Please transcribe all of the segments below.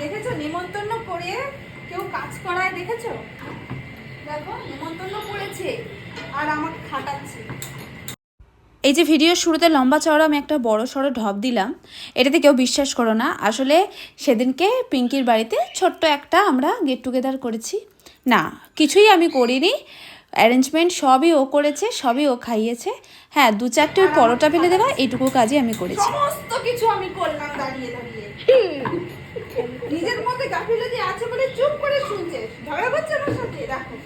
দেখেছ? নেমন্তন্ন করে কেউ কাজ করায় দেখেছ? দেখো নেমন্তন্ন করেছে আর আমাকে খাটাচ্ছে। এই যে ভিডিওর শুরুতে লম্বা চওড়া আমি একটা বড় সড়ো ঢপ দিলাম এটাতে কেউ বিশ্বাস করো না। আসলে সেদিনকে পিঙ্কির বাড়িতে ছোট্ট একটা আমরা গেট টুগেদার করেছি। না কিছুই আমি করিনি। অ্যারেঞ্জমেন্ট সবই ও করেছে সবই ও খাইয়েছে। হ্যাঁ দু চারটে ওই পরোটা ফেলে দেওয়া এইটুকু কাজই আমি করেছি। সমস্ত কিছু আমি করলাম দাঁড়িয়ে দাঁড়িয়ে। গাফিলতি আছে বলে চুপ করে শুনছে। ঝগড়া করছে আমার সাথে দেখো।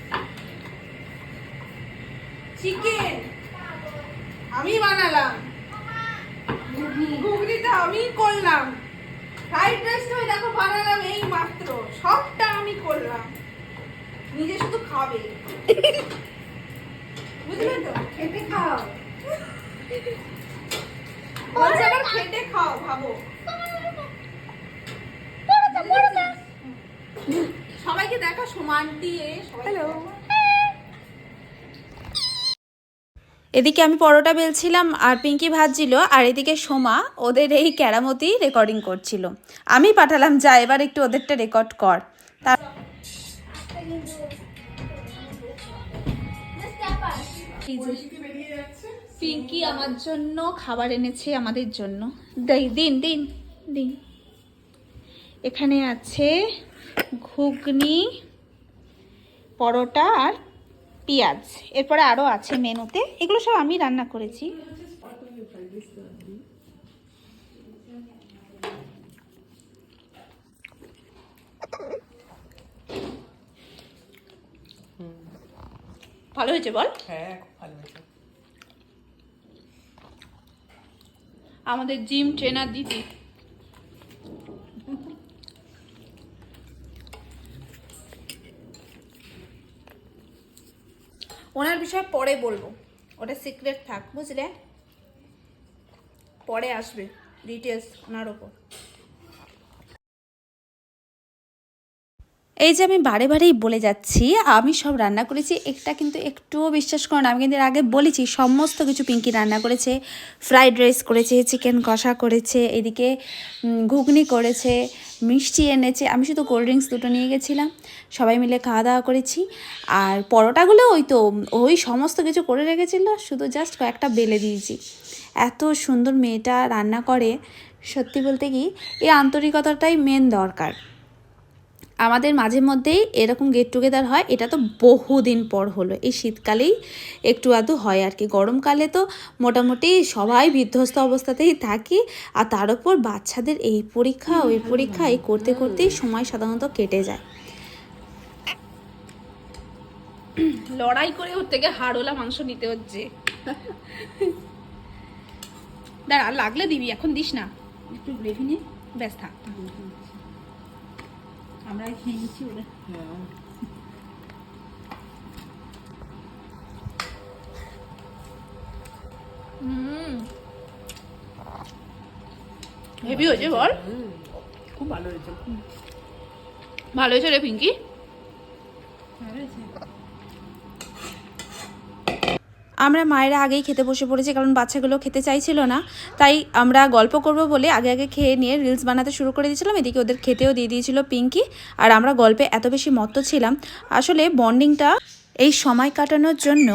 চিকেন আমি বানালাম। ঘুগনিটা আমি করলাম। ফ্রাইড রাইসটা দেখো বানালাম এই মাত্র। সবটা আমি করলাম। নিজে শুধু খাবে। বুঝলে তো? খেতে খাও। খেটে খাও ভাবো। সবাইকে দেখা সমান দিয়ে হ্যালো এদিকে আমি পরোটা বেলছিলাম আর পিঙ্কি ভাজছিল আর এদিকে সোমা ওদের এই ক্যারামতি রেকর্ডিং করছিল। আমি পাঠালাম যা এবার একটু ওদেরটা রেকর্ড কর। তা পিঙ্কি আমার জন্য খাবার এনেছে আমাদের জন্য। দেই- দিন দিন দিন। এখানে আছে ঘুগনি পরোটা আর পেঁয়াজ। এরপরে আরও আছে মেনুতে। এগুলো সব আমি রান্না করেছি। ভালো হয়েছে বল? হ্যাঁ ভালো হয়েছে। আমাদের জিম ট্রেনার দিদি। ওনার বিষয়ে পরে বলব। ওটা সিক্রেট থাক বুঝলে? পরে আসবে ডিটেলস ওনার ওপর। এই যে আমি বারে বারেই বলে যাচ্ছি, আমি সব রান্না করেছি, একটা কিন্তু একটুও বিশ্বাস করো না, আমি কিন্তু আগে বলেছি, সমস্ত কিছু পিঙ্কি রান্না করেছে ফ্রাইড রাইস করেছে চিকেন কষা করেছে, এদিকে ঘুগনি করেছে, মিষ্টি এনেছে, আমি শুধু কোল্ড ড্রিঙ্কস দুটো নিয়ে গেছিলাম, সবাই মিলে খাওয়া দাওয়া করেছি, আর পরোটাগুলো ওই তো, ওই সমস্ত কিছু করে রেখেছিল, শুধু জাস্ট কয়েকটা বেলে দিয়েছি। এত সুন্দর মেয়েটা রান্না করে, সত্যি বলতে কি, এই আন্তরিকতাটাই মেন দরকার। আমাদের মাঝে মধ্যেই এরকম গেট টুগেদার হয়। এটা তো বহুদিন পর হলো। এই শীতকালেই একটু আধটু হয় আর কি। গরমকালে তো মোটামুটি সবাই বিধ্বস্ত অবস্থাতেই থাকি আর তার উপর বাচ্চাদের এই পরীক্ষা, ওই পরীক্ষা, এই করতে করতেই সময় সাধারণত কেটে যায়। লড়াই করে ওর থেকে হাড়োলা মাংস নিতে হচ্ছে। দাঁড়া লাগলে দিবি, এখন দিস না। একটু গ্রেভি নিয়ে ব্যাস, থাক। আমরা খেয়ে নিচ্ছি বলে হ্যাঁ হুম। হেভি হয়েছে বল। খুব ভালো হয়েছে। ভালো হয়েছে রে পিঙ্কি? আমরা মায়েরা আগেই খেতে বসে পড়েছি, কারণ বাচ্চাগুলো খেতে চাইছিল না। তাই আমরা গল্প করব বলে আগে আগে খেয়ে নিয়ে রিলস বানাতে শুরু করে দিয়েছিলাম। এদিকে ওদের খেতেও দিয়ে দিয়েছিল পিঙ্কি, আর আমরা গল্পে এত বেশি মত্ত ছিলাম। আসলে বন্ডিংটা এই সময় কাটানোর জন্য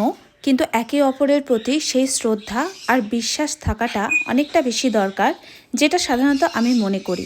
কিন্তু একে অপরের প্রতি সেই শ্রদ্ধা আর বিশ্বাস থাকাটা অনেকটা বেশি দরকার, যেটা সাধারণত আমি মনে করি।